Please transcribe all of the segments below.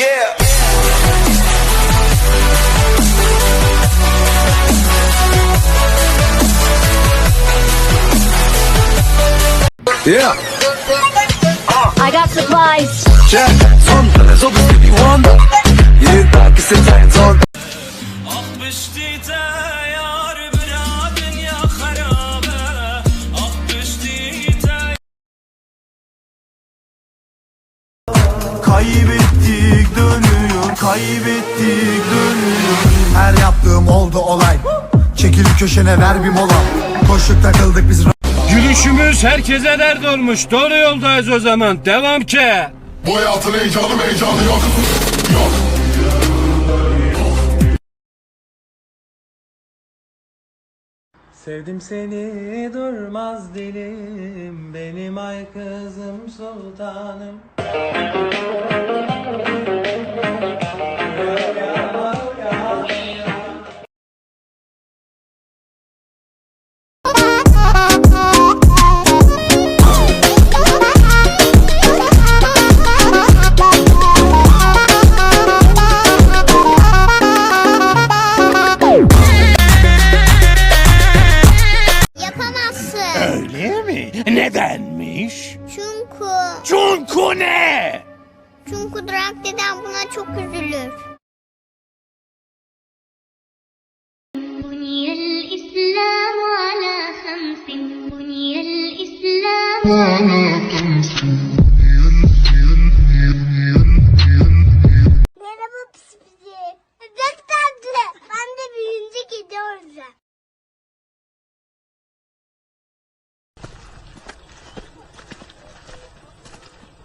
Yeah. Yeah, I got supplies. check. Sonda, so bist du die Wanda. Jeden Tag ist jetzt ein Sonntag. Kaybettik dönüyor Kaybettik dönüyor Her yaptığım oldu olay Çekil köşene ver bir mola Koştuk takıldık biz Gülüşümüz herkese dert olmuş. Doğru yoldayız o zaman. Devam ki. Bu hayatın heyecanı heyecanı yok. Yok. Sevdim seni durmaz dilim Benim ay kızım sultanım Öyle mi? Nedenmiş? Çünkü. Çünkü ne? Çünkü Drak deden buna çok üzülür. بني الإسلام على خمس بني الإسلام Merhaba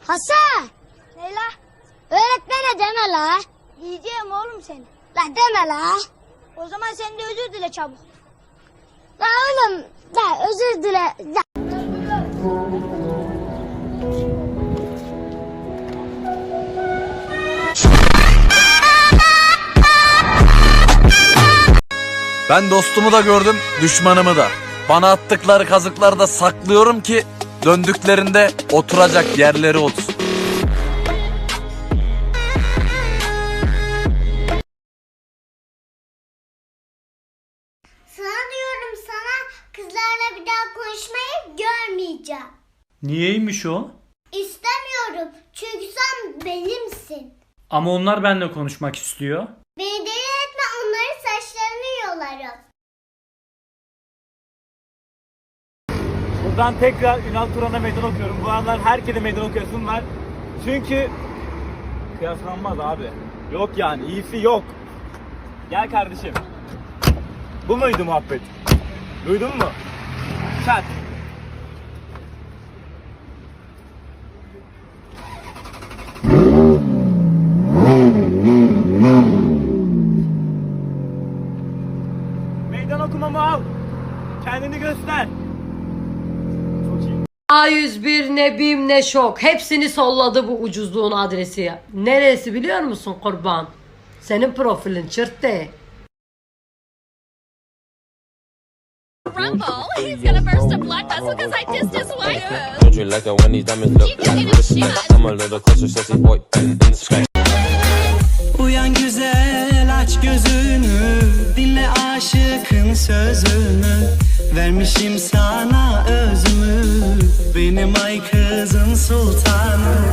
Hasan! Ne la? Öğretmene deme la. Diyeceğim oğlum seni. La deme la. O zaman sen de özür dile çabuk. La oğlum da özür dile. Da. Ben dostumu da gördüm, düşmanımı da. Bana attıkları kazıkları da saklıyorum ki döndüklerinde oturacak yerleri olsun. Sana diyorum sana kızlarla bir daha konuşmayı görmeyeceğim. Niyeymiş o? İstemiyorum çünkü sen benimsin. Ama onlar benimle konuşmak istiyor. Beni deli Buradan tekrar Ünal Turan'a meydan okuyorum. Bu aralar herkese meydan okuyasım var. Çünkü kıyaslanmaz abi. Yok yani iyisi yok. Gel kardeşim. Bu muydu muhabbet? Duydun mu? Çat. Meydan okumamı al. Kendini göster. Çok iyi. A101 ne BİM ne şok. Hepsini solladı bu ucuzluğun adresi. Neresi biliyor musun kurban? Senin profilin çırttı. Rumble, he's gonna burst a blood vessel because I kissed his wife. Don't you like it when these diamonds look You can like get a wristbands? shot. I'm a little closer, sexy boy, in the sky. Uyan güzel aç gözünü Dinle aşıkın sözünü Vermişim sana sultanım.